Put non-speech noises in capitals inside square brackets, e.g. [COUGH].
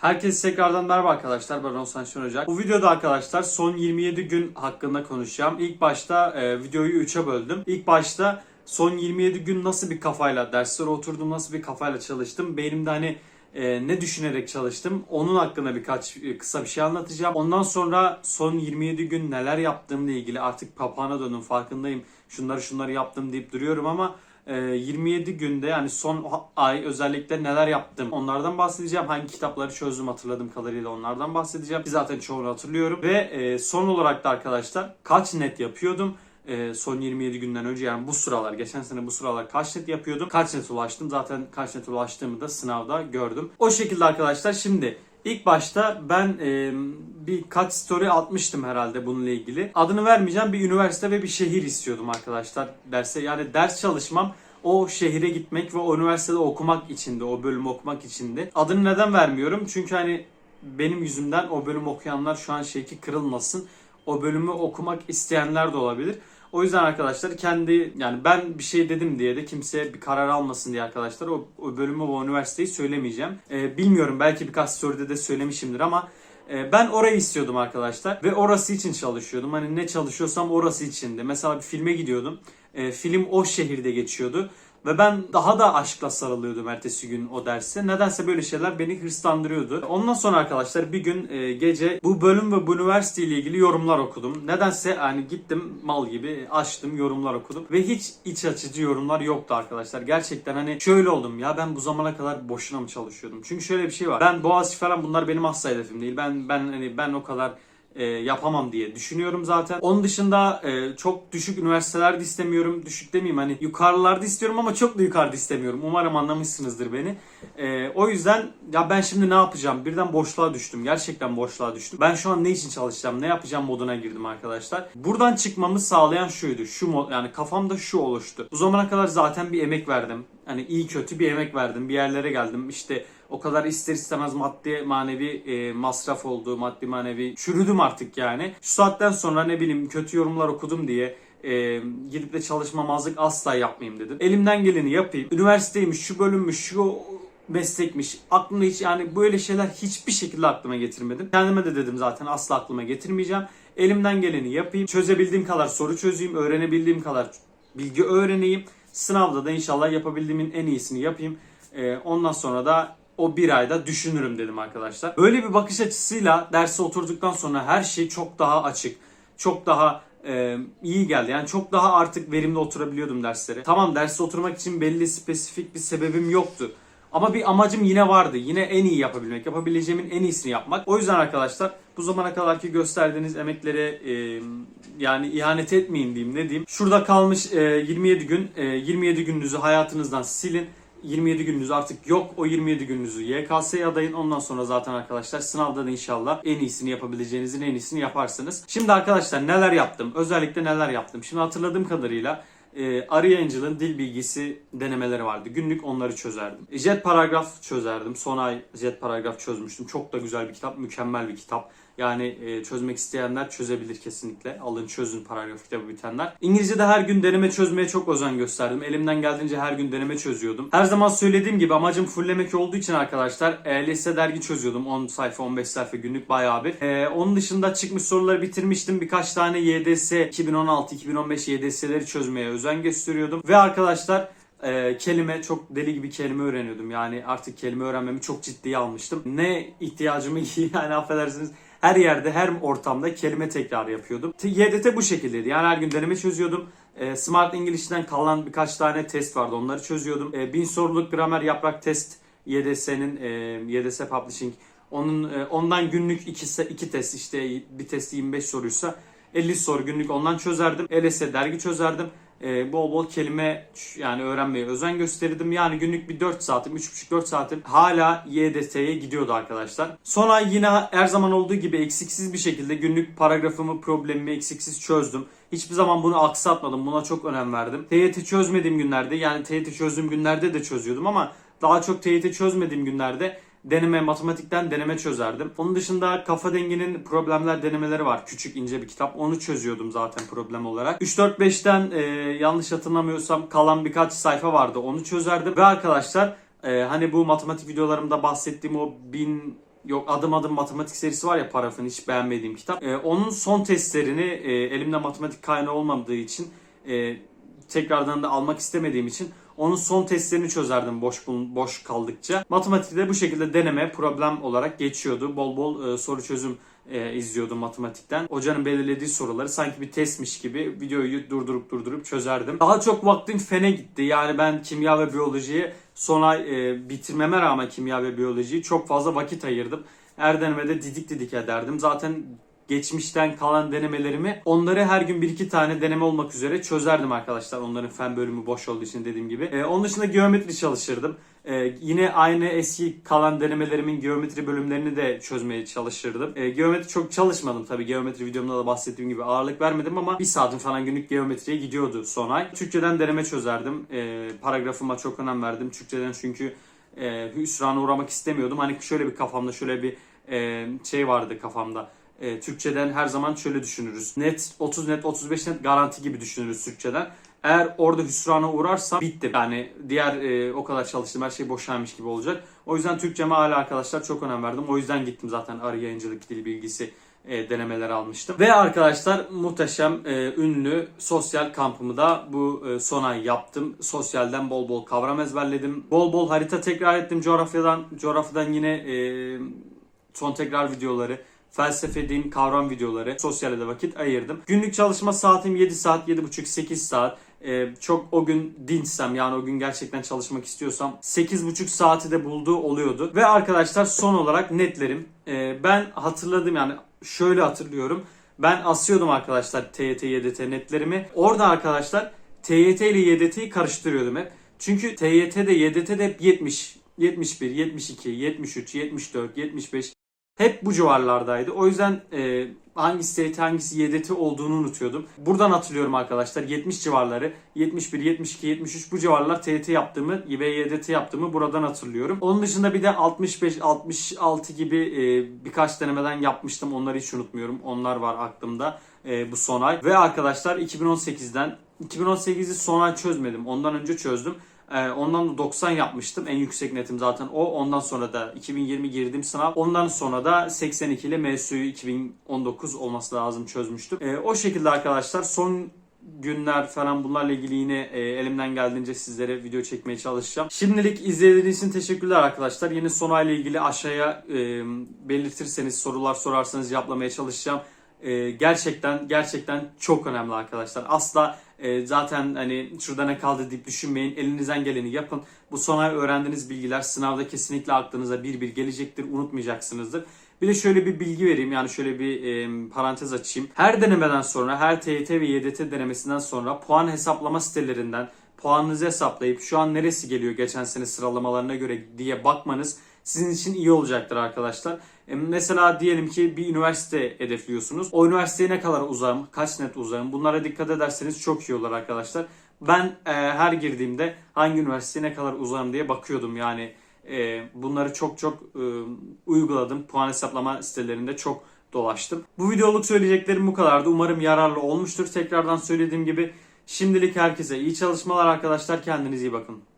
Herkese tekrardan merhaba arkadaşlar. Ben Oğuzhan Şen Ocak. Bu videoda arkadaşlar son 27 gün hakkında konuşacağım. İlk başta e, videoyu 3'e böldüm. İlk başta son 27 gün nasıl bir kafayla derslere oturdum, nasıl bir kafayla çalıştım. Beynimde hani e, ne düşünerek çalıştım. Onun hakkında birkaç e, kısa bir şey anlatacağım. Ondan sonra son 27 gün neler yaptığımla ilgili artık papağana döndüm farkındayım. Şunları şunları yaptım deyip duruyorum ama 27 günde yani son ay özellikle neler yaptım onlardan bahsedeceğim. Hangi kitapları çözdüm hatırladığım kadarıyla onlardan bahsedeceğim. Zaten çoğunu hatırlıyorum. Ve e, son olarak da arkadaşlar kaç net yapıyordum? e, son 27 günden önce yani bu sıralar geçen sene bu sıralar kaç net yapıyordum kaç net ulaştım zaten kaç net ulaştığımı da sınavda gördüm. O şekilde arkadaşlar şimdi ilk başta ben e, birkaç story atmıştım herhalde bununla ilgili. Adını vermeyeceğim bir üniversite ve bir şehir istiyordum arkadaşlar derse yani ders çalışmam o şehire gitmek ve o üniversitede okumak içindi, o bölümü okumak içindi. Adını neden vermiyorum? Çünkü hani benim yüzümden o bölüm okuyanlar şu an şey ki kırılmasın. O bölümü okumak isteyenler de olabilir. O yüzden arkadaşlar kendi yani ben bir şey dedim diye de kimse bir karar almasın diye arkadaşlar o, o bölümü o üniversiteyi söylemeyeceğim. Ee, bilmiyorum belki birkaç story'de de söylemişimdir ama e, ben orayı istiyordum arkadaşlar ve orası için çalışıyordum. Hani ne çalışıyorsam orası içindi. Mesela bir filme gidiyordum. E, film o şehirde geçiyordu. Ve ben daha da aşkla sarılıyordum ertesi gün o derse. Nedense böyle şeyler beni hırslandırıyordu. Ondan sonra arkadaşlar bir gün e, gece bu bölüm ve bu üniversite ile ilgili yorumlar okudum. Nedense hani gittim mal gibi açtım yorumlar okudum. Ve hiç iç açıcı yorumlar yoktu arkadaşlar. Gerçekten hani şöyle oldum ya ben bu zamana kadar boşuna mı çalışıyordum? Çünkü şöyle bir şey var. Ben Boğaziçi falan bunlar benim asla hedefim değil. Ben ben hani ben o kadar e, yapamam diye düşünüyorum zaten. Onun dışında e, çok düşük üniversitelerde istemiyorum. Düşük demeyeyim hani yukarılarda istiyorum ama çok da yukarıda istemiyorum. Umarım anlamışsınızdır beni. E, o yüzden ya ben şimdi ne yapacağım? Birden boşluğa düştüm. Gerçekten boşluğa düştüm. Ben şu an ne için çalışacağım? Ne yapacağım moduna girdim arkadaşlar. Buradan çıkmamı sağlayan şuydu. Şu mod yani kafamda şu oluştu. Bu zamana kadar zaten bir emek verdim. Hani iyi kötü bir emek verdim. Bir yerlere geldim. İşte o kadar ister istemez maddi manevi e, masraf oldu, maddi manevi çürüdüm artık yani. Şu saatten sonra ne bileyim kötü yorumlar okudum diye e, gidip de çalışmamazlık asla yapmayayım dedim. Elimden geleni yapayım. Üniversiteymiş, şu bölümmüş, şu meslekmiş. Aklımda hiç yani böyle şeyler hiçbir şekilde aklıma getirmedim. Kendime de dedim zaten asla aklıma getirmeyeceğim. Elimden geleni yapayım. Çözebildiğim kadar soru çözeyim. Öğrenebildiğim kadar bilgi öğreneyim. Sınavda da inşallah yapabildiğimin en iyisini yapayım. E, ondan sonra da o bir ayda düşünürüm dedim arkadaşlar. Böyle bir bakış açısıyla derse oturduktan sonra her şey çok daha açık. Çok daha e, iyi geldi. Yani çok daha artık verimli oturabiliyordum derslere. Tamam derse oturmak için belli spesifik bir sebebim yoktu. Ama bir amacım yine vardı. Yine en iyi yapabilmek. Yapabileceğimin en iyisini yapmak. O yüzden arkadaşlar bu zamana kadarki gösterdiğiniz emeklere e, yani ihanet etmeyin diyeyim ne diyeyim. Şurada kalmış e, 27 gün. E, 27 gününüzü hayatınızdan silin. 27 gününüz artık yok. O 27 gününüzü YKS'ye adayın. Ondan sonra zaten arkadaşlar sınavda da inşallah en iyisini yapabileceğinizin en iyisini yaparsınız. Şimdi arkadaşlar neler yaptım? Özellikle neler yaptım? Şimdi hatırladığım kadarıyla e, Aryangel'ın dil bilgisi denemeleri vardı. Günlük onları çözerdim. E, Jet paragraf çözerdim. Son ay jet paragraf çözmüştüm. Çok da güzel bir kitap. Mükemmel bir kitap. Yani e, çözmek isteyenler çözebilir kesinlikle. Alın çözün paragraf kitabı bitenler. İngilizce'de her gün deneme çözmeye çok özen gösterdim. Elimden geldiğince her gün deneme çözüyordum. Her zaman söylediğim gibi amacım fulllemek olduğu için arkadaşlar LS dergi çözüyordum. 10 sayfa 15 sayfa günlük bayağı bir. E, onun dışında çıkmış soruları bitirmiştim. Birkaç tane YDS 2016-2015 YDS'leri çözmeye özen gösteriyordum. Ve arkadaşlar e, kelime çok deli gibi kelime öğreniyordum. Yani artık kelime öğrenmemi çok ciddiye almıştım. Ne ihtiyacımı [LAUGHS] yani affedersiniz her yerde, her ortamda kelime tekrar yapıyordum. YDT bu şekildeydi. Yani her gün deneme çözüyordum. E, Smart English'ten kalan birkaç tane test vardı. Onları çözüyordum. E, bin soruluk gramer yaprak test YDS'nin e, YDS Publishing onun e, ondan günlük iki, iki test işte bir testi 25 soruysa 50 soru günlük ondan çözerdim. LS dergi çözerdim. Ee, bol bol kelime yani öğrenmeye özen gösterirdim. Yani günlük bir 4 saatim, 3,5-4 saatim hala YDS'ye gidiyordu arkadaşlar. Son yine her zaman olduğu gibi eksiksiz bir şekilde günlük paragrafımı, problemimi eksiksiz çözdüm. Hiçbir zaman bunu aksatmadım. Buna çok önem verdim. TYT çözmediğim günlerde yani TYT çözdüğüm günlerde de çözüyordum ama daha çok TYT çözmediğim günlerde deneme, matematikten deneme çözerdim. Onun dışında kafa denginin problemler denemeleri var. Küçük ince bir kitap. Onu çözüyordum zaten problem olarak. 3-4-5'ten e, yanlış hatırlamıyorsam kalan birkaç sayfa vardı. Onu çözerdim. Ve arkadaşlar e, hani bu matematik videolarımda bahsettiğim o 1000 yok adım adım matematik serisi var ya Paraf'ın hiç beğenmediğim kitap. E, onun son testlerini e, elimde matematik kaynağı olmadığı için e, tekrardan da almak istemediğim için onun son testlerini çözerdim boş boş kaldıkça. Matematikte bu şekilde deneme problem olarak geçiyordu. Bol bol e, soru çözüm e, izliyordum matematikten. Hocanın belirlediği soruları sanki bir testmiş gibi videoyu durdurup durdurup çözerdim. Daha çok vaktim fene gitti. Yani ben kimya ve biyolojiye son ay e, bitirmeme rağmen kimya ve biyolojiyi çok fazla vakit ayırdım. Her denemede didik didik ederdim. Zaten geçmişten kalan denemelerimi onları her gün bir iki tane deneme olmak üzere çözerdim arkadaşlar. Onların fen bölümü boş olduğu için dediğim gibi. Ee, onun dışında geometri çalışırdım. Ee, yine aynı eski kalan denemelerimin geometri bölümlerini de çözmeye çalışırdım. Ee, geometri çok çalışmadım tabii. Geometri videomda da bahsettiğim gibi ağırlık vermedim ama bir saatim falan günlük geometriye gidiyordu son ay. Türkçeden deneme çözerdim. Ee, paragrafıma çok önem verdim. Türkçeden çünkü e, hüsrana uğramak istemiyordum. Hani şöyle bir kafamda şöyle bir e, şey vardı kafamda. E, Türkçeden her zaman şöyle düşünürüz. Net 30 net 35 net garanti gibi düşünürüz Türkçeden. Eğer orada hüsrana uğrarsam bitti. Yani diğer e, o kadar çalıştığım her şey boşanmış gibi olacak. O yüzden Türkçeme hala arkadaşlar çok önem verdim. O yüzden gittim zaten arı yayıncılık dil bilgisi e, denemeler almıştım. Ve arkadaşlar muhteşem, e, ünlü sosyal kampımı da bu e, son ay yaptım. Sosyalden bol bol kavram ezberledim. Bol bol harita tekrar ettim coğrafyadan. Coğrafyadan yine e, son tekrar videoları, felsefe, din, kavram videoları, sosyale de vakit ayırdım. Günlük çalışma saatim 7 saat, 7,5, 8 saat. Ee, çok o gün dinçsem yani o gün gerçekten çalışmak istiyorsam 8,5 saati de bulduğu oluyordu. Ve arkadaşlar son olarak netlerim. Ee, ben hatırladım yani şöyle hatırlıyorum. Ben asıyordum arkadaşlar TYT, YDT netlerimi. Orada arkadaşlar TYT ile YDT'yi karıştırıyordum hep. Çünkü TYT'de, YDT'de hep 70, 71, 72, 73, 74, 75 hep bu civarlardaydı. O yüzden e, hangisi TYT hangisi YDT olduğunu unutuyordum. Buradan hatırlıyorum arkadaşlar 70 civarları 71, 72, 73 bu civarlar TYT yaptığımı ve YDT yaptığımı buradan hatırlıyorum. Onun dışında bir de 65, 66 gibi e, birkaç denemeden yapmıştım. Onları hiç unutmuyorum. Onlar var aklımda e, bu son ay. Ve arkadaşlar 2018'den 2018'i son ay çözmedim. Ondan önce çözdüm. Ee, ondan da 90 yapmıştım. En yüksek netim zaten o. Ondan sonra da 2020 girdim sınav. Ondan sonra da 82 ile MSU'yu 2019 olması lazım çözmüştüm. Ee, o şekilde arkadaşlar son günler falan bunlarla ilgili yine e, elimden geldiğince sizlere video çekmeye çalışacağım. Şimdilik izlediğiniz için teşekkürler arkadaşlar. Yeni son ayla ilgili aşağıya e, belirtirseniz sorular sorarsanız cevaplamaya çalışacağım. E, gerçekten gerçekten çok önemli arkadaşlar. Asla e, zaten hani şurada ne kaldı deyip düşünmeyin. Elinizden geleni yapın. Bu son ay öğrendiğiniz bilgiler sınavda kesinlikle aklınıza bir bir gelecektir. Unutmayacaksınızdır. Bir de şöyle bir bilgi vereyim yani şöyle bir e, parantez açayım. Her denemeden sonra her TYT ve YDT denemesinden sonra puan hesaplama sitelerinden puanınızı hesaplayıp şu an neresi geliyor geçen sene sıralamalarına göre diye bakmanız sizin için iyi olacaktır arkadaşlar. E, Mesela diyelim ki bir üniversite hedefliyorsunuz. O üniversiteye ne kadar uzağım, kaç net uzağım bunlara dikkat ederseniz çok iyi olur arkadaşlar. Ben e, her girdiğimde hangi üniversiteye ne kadar uzağım diye bakıyordum yani. E, bunları çok çok e, uyguladım. Puan hesaplama sitelerinde çok dolaştım. Bu videoluk söyleyeceklerim bu kadardı. Umarım yararlı olmuştur. Tekrardan söylediğim gibi şimdilik herkese iyi çalışmalar arkadaşlar. Kendinize iyi bakın.